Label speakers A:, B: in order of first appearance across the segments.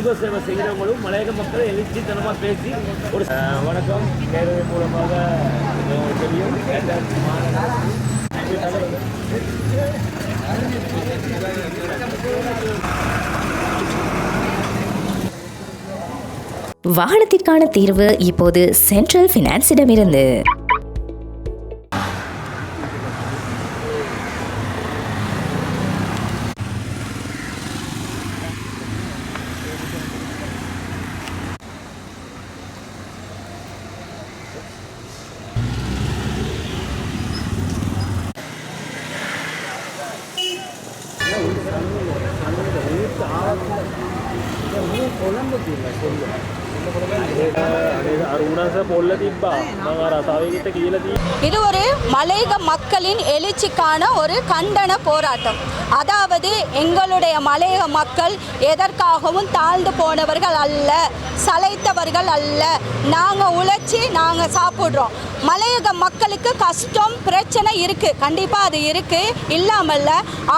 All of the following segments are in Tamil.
A: சமூக சேவை செய்கிறவங்களும் மலையக மக்களை எழுச்சித்தனமாக பேசி ஒரு வணக்கம். நேரடி மூலமாக தெரியும்.
B: வாகனத்திற்கான தீர்வு இப்போது சென்ட்ரல் ஃபினான்ஸிடமிருந்து.
A: コロンボって言います。
C: இது ஒரு மலையக மக்களின் எழுச்சிக்கான ஒரு கண்டன போராட்டம். அதாவது எங்களுடைய மலையக மக்கள் எதற்காகவும் தாழ்ந்து போனவர்கள் அல்ல சளைத்தவர்கள் அல்ல. நாங்கள் உழைச்சி நாங்கள் சாப்பிட்றோம். மலையக மக்களுக்கு கஷ்டம் பிரச்சனை இருக்குது கண்டிப்பாக அது இருக்குது இல்லாமல்ல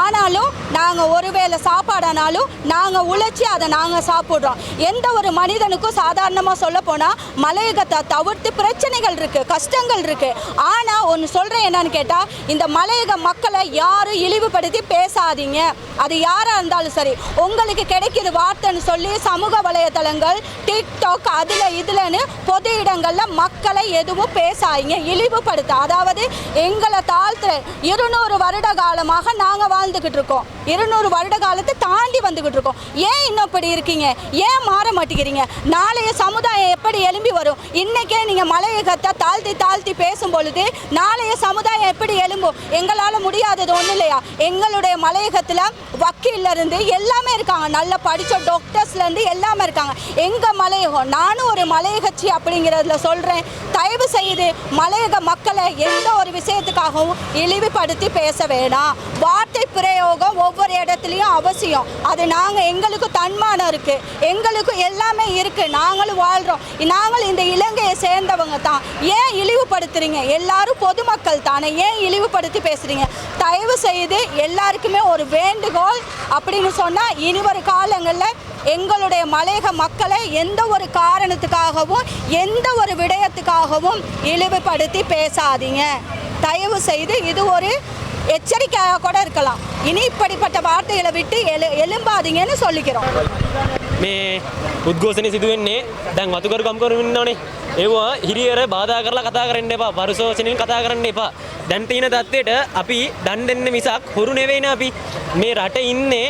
C: ஆனாலும் நாங்கள் ஒருவேளை சாப்பாடானாலும் நாங்கள் உழைச்சி அதை நாங்கள் சாப்பிட்றோம். எந்த ஒரு மனிதனுக்கும் சாதாரணமாக சொல்ல போனால் மலையகத்தை தவிர்த்து பிரச்சனைகள் இருக்குது கஷ்டங்கள் இருக்குது ஆனால் ஒன்று சொல்கிறேன் என்னன்னு கேட்டால் இந்த மலையக மக்களை யாரும் இழிவுபடுத்தி பேசாதீங்க. அது யாராக இருந்தாலும் சரி உங்களுக்கு கிடைக்கிற வார்த்தைன்னு சொல்லி சமூக வலைத்தளங்கள் டிக்டாக் அதில் இதுலன்னு பொது இடங்களில் மக்களை எதுவும் பேசாதீங்க இழிவுபடுத்த. அதாவது எங்களை தாழ்த்துற இருநூறு வருட காலமாக நாங்கள் வாழ்ந்துக்கிட்டு இருக்கோம். இருநூறு வருட காலத்தை தாண்டி வந்துக்கிட்டு இருக்கோம். ஏன் இன்னும் இப்படி இருக்கீங்க? ஏன் மாற மாட்டேங்கிறீங்க? நாளை இன்றைய சமுதாயம் எப்படி எழும்பி வரும்? இன்றைக்கே நீங்கள் மலையகத்தை தாழ்த்தி தாழ்த்தி பேசும் பொழுது நாளைய சமுதாயம் எப்படி எழும்பும் எங்களால் முடியாதது ஒன்றும் இல்லையா? எங்களுடைய மலையகத்தில் வக்கீல்ல இருந்து எல்லாமே இருக்காங்க. நல்ல படித்த டாக்டர்ஸ்லேருந்து எல்லாமே இருக்காங்க. எங்கள் மலையகம்? நானும் ஒரு மலையகச்சி அப்படிங்கிறதுல சொல்கிறேன் தயவு செய்து மலையக மக்களை எந்த ஒரு விஷயத்துக்காகவும் இழிவுபடுத்தி பேச வேணாம். வார்த்தை பிரயோகம் ஒவ்வொரு இடத்துலையும் அவசியம். அது நாங்கள் எங்களுக்கு தன்மானம் இருக்குது எங்களுக்கு எல்லாமே இருக்குது நாங்களும் வாழ்கிறோம் நாங்கள் இந்த இலங்கையை சேர்ந்தவங்க தான். ஏன் இழிவுபடுத்துறீங்க? எல்லாரும் பொதுமக்கள் தானே. ஏன் இழிவுபடுத்தி பேசுகிறீங்க தயவு செய்து எல்லாருக்குமே ஒரு வேண்டுகோள் அப்படின்னு சொன்னால் இனிவரும் காலங்களில் எங்களுடைய மலையக மக்களை எந்த ஒரு காரணத்துக்காகவும் எந்த ஒரு விடயத்துக்காகவும் இழிவுபடுத்தி பேசாதீங்க. தயவு செய்து இது ஒரு எச்சரிக்கையாக கூட இருக்கலாம். இனி இப்படிப்பட்ட வார்த்தைகளை விட்டு எலு எலும்பாதீங்கன்னு சொல்லிக்கிறோம்.
D: මේ උද්ගෝෂණ සිදුවෙන්නේ දැන් වතුකරු කම්කරු ඉන්නවනේ. ඒවා හිරියර බාධා කරලා කතා කරන්න එපා. පරිශෝෂණයෙන් කතා කරන්න එපා. දැන් තියෙන தත්ත්වයට අපි දන් දෙන්න මිසක් හොරු නෙවෙයිනේ අපි. මේ රටේ ඉන්නේ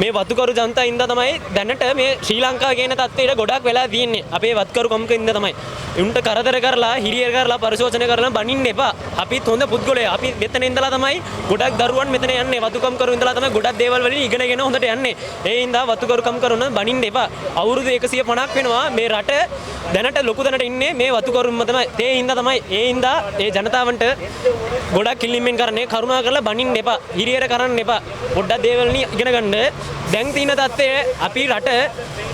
D: මේ වතුකරු ජනතා ඉඳ තමයි දැනට මේ ශ්‍රී ලංකා කියන තත්ත්වයට ගොඩක් වෙලා තියෙන්නේ. අපේ වත්කරු කම්ක ඉඳ තමයි. උන්ට කරදර කරලා හිරියර කරලා පරිශෝෂණය කරලා බනින්න එපා. අපිත් හොඳ පුද්ගලයෝ. අපි මෙතන ඉඳලා තමයි ගොඩක් දරුවන් මෙතන යන්නේ. වතුකම් කරු ඉඳලා තමයි ගොඩක් දේවල් වලින් ඉගෙනගෙන හොඳට යන්නේ. ඒ හින්දා වතුකරුකම් කරන බනින්න එපා. අවුරුදු 150ක් වෙනවා මේ රට දැනට ලොකු දැනට ඉන්නේ මේ වතුකරුන්ම තමයි. ඒ හින්දා තමයි ඒ හින්දා ඒ ජනතාවන්ට ගොඩක් කිල්ලිම්මෙන් කරන්නේ. කරුණා කරලා බනින්න එපා. හිරියර කරන්න එපා. පොඩ්ඩක් දේවල් වලින් ඉගෙන ගන්න. දැන් තියෙන தත්ත්වය අපි රට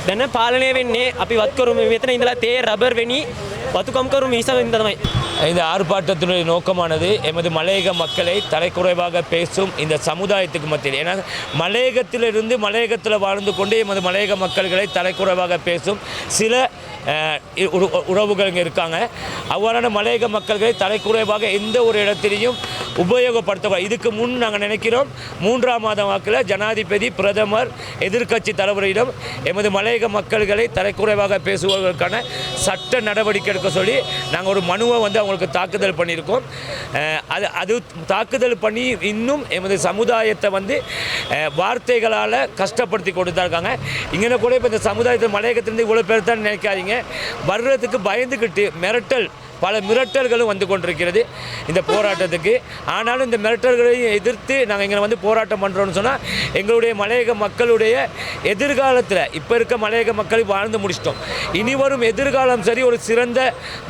D: දැන පාලනය වෙන්නේ අපි වත්කරු මෙතන ඉඳලා තේ රබර් වෙනි பத்துக்கம்கரும் வீசவிந்தமை
E: இந்த ஆர்ப்பாட்டத்தினுடைய நோக்கமானது எமது மலையக மக்களை தலைக்குறைவாக பேசும் இந்த சமுதாயத்துக்கு மத்தியில். ஏன்னா மலையகத்திலிருந்து மலையகத்தில் வாழ்ந்து கொண்டு எமது மலையக மக்கள்களை தலைக்குறைவாக பேசும் சில உறவுகள் இங்கே இருக்காங்க. அவ்வாறான மலையக மக்கள்களை தலைக்குறைவாக எந்த ஒரு இடத்திலையும் உபயோகப்படுத்த இதுக்கு முன் நாங்கள் நினைக்கிறோம் மூன்றாம் மாதம் வாக்கில் ஜனாதிபதி பிரதமர் எதிர்க்கட்சி தலைவரிடம் எமது மலையக மக்கள்களை தலைக்குறைவாக பேசுபவர்களுக்கான சட்ட நடவடிக்கை பார்க்க சொல்லி நாங்கள் ஒரு மனுவை வந்து அவங்களுக்கு தாக்குதல் பண்ணியிருக்கோம். அது அது தாக்குதல் பண்ணி இன்னும் எமது சமுதாயத்தை வந்து வார்த்தைகளால் கஷ்டப்படுத்தி கொடுத்தா இருக்காங்க இங்கே கூட இப்போ இந்த சமுதாயத்தில் மலையகத்திலேருந்து இவ்வளோ பேர் தான் நினைக்காதீங்க. வர்றதுக்கு பயந்துக்கிட்டு மிரட்டல் பல மிரட்டல்களும் வந்து கொண்டிருக்கிறது இந்த போராட்டத்துக்கு. ஆனாலும் இந்த மிரட்டல்களை எதிர்த்து நாங்கள் இங்கே வந்து போராட்டம் பண்ணுறோம்னு சொன்னால் எங்களுடைய மலையக மக்களுடைய எதிர்காலத்தில் இப்போ இருக்க மலையக மக்கள் வாழ்ந்து முடிச்சிட்டோம். இனி வரும் எதிர்காலம் சரி ஒரு சிறந்த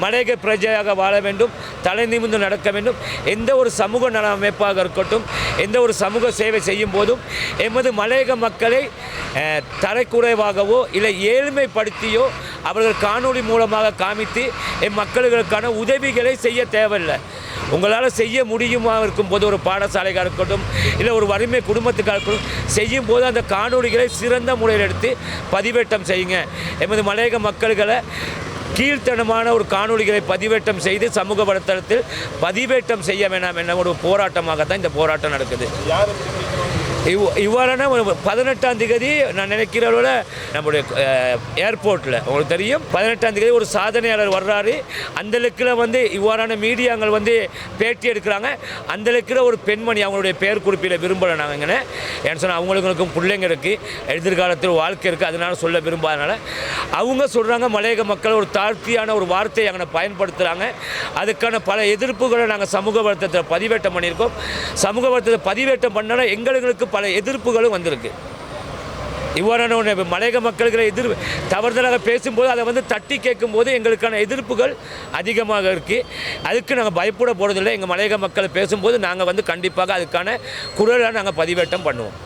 E: மலையக பிரஜையாக வாழ வேண்டும் தலை நிமிர்ந்து நடக்க வேண்டும். எந்த ஒரு சமூக நல அமைப்பாக இருக்கட்டும் எந்த ஒரு சமூக சேவை செய்யும் போதும் எமது மலையக மக்களை தரக்குறைவாகவோ இல்லை ஏழ்மைப்படுத்தியோ அவர்கள் காணொளி மூலமாக காமித்து என் மக்களுக்கான உதவிகளை செய்ய தேவையில்லை. உங்களால் செய்ய முடியுமா இருக்கும்போது ஒரு பாடசாலைக்காக இருக்கட்டும் இல்லை ஒரு வறுமை குடும்பத்துக்காக இருக்கட்டும் செய்யும் போது அந்த காணொலிகளை சிறந்த முறையில் எடுத்து பதிவேற்றம் செய்யுங்க. எமது மலையக மக்கள்களை கீழ்த்தனமான ஒரு காணொலிகளை பதிவேற்றம் செய்து சமூக வலைத்தளத்தில் பதிவேற்றம் செய்ய வேண்டாம் என்ன ஒரு போராட்டமாகத்தான் இந்த போராட்டம் நடக்குது. இவ் இவ்வாறான ஒரு பதினெட்டாம் தேதி நான் நினைக்கிறவரோட நம்முடைய ஏர்போர்ட்டில் உங்களுக்கு தெரியும். பதினெட்டாம் தேதி ஒரு சாதனையாளர் வர்றாரு. அந்த லெக்கில் வந்து இவ்வாறான மீடியாங்கள் வந்து பேட்டி எடுக்கிறாங்க. அந்த லெக்கில் ஒரு பெண்மணி அவங்களுடைய பெயர் குறிப்பில் விரும்பலை நாங்கள் ஏன்னு சொன்னால் அவங்களுக்கும் பிள்ளைங்க இருக்குது எதிர்காலத்தில் வாழ்க்கை இருக்குது அதனால சொல்ல விரும்பாதனால. அவங்க சொல்கிறாங்க மலையக மக்கள் ஒரு தாழ்த்தியான ஒரு வார்த்தையை அங்கே பயன்படுத்துகிறாங்க அதுக்கான பல எதிர்ப்புகளை நாங்கள் சமூக வருத்தத்தில் பதிவேட்டம் பண்ணியிருக்கோம். சமூக வருத்தத்தை பதிவேட்டம் பண்ணால் எங்களுக்கு பல எதிர்ப்புகளும் வந்திருக்கு. இவ்வாறான ஒன்று மலையக மக்களுக்கு எதிர் தவறுதலாக பேசும்போது அதை வந்து தட்டி கேட்கும்போது எங்களுக்கான எதிர்ப்புகள் அதிகமாக இருக்குது அதுக்கு நாங்கள் பயப்பட போகிறதில்லை எங்கள் மலையக மக்கள் பேசும்போது நாங்கள் வந்து கண்டிப்பாக அதுக்கான குரலை நாங்கள் பதிவேட்டம் பண்ணுவோம்.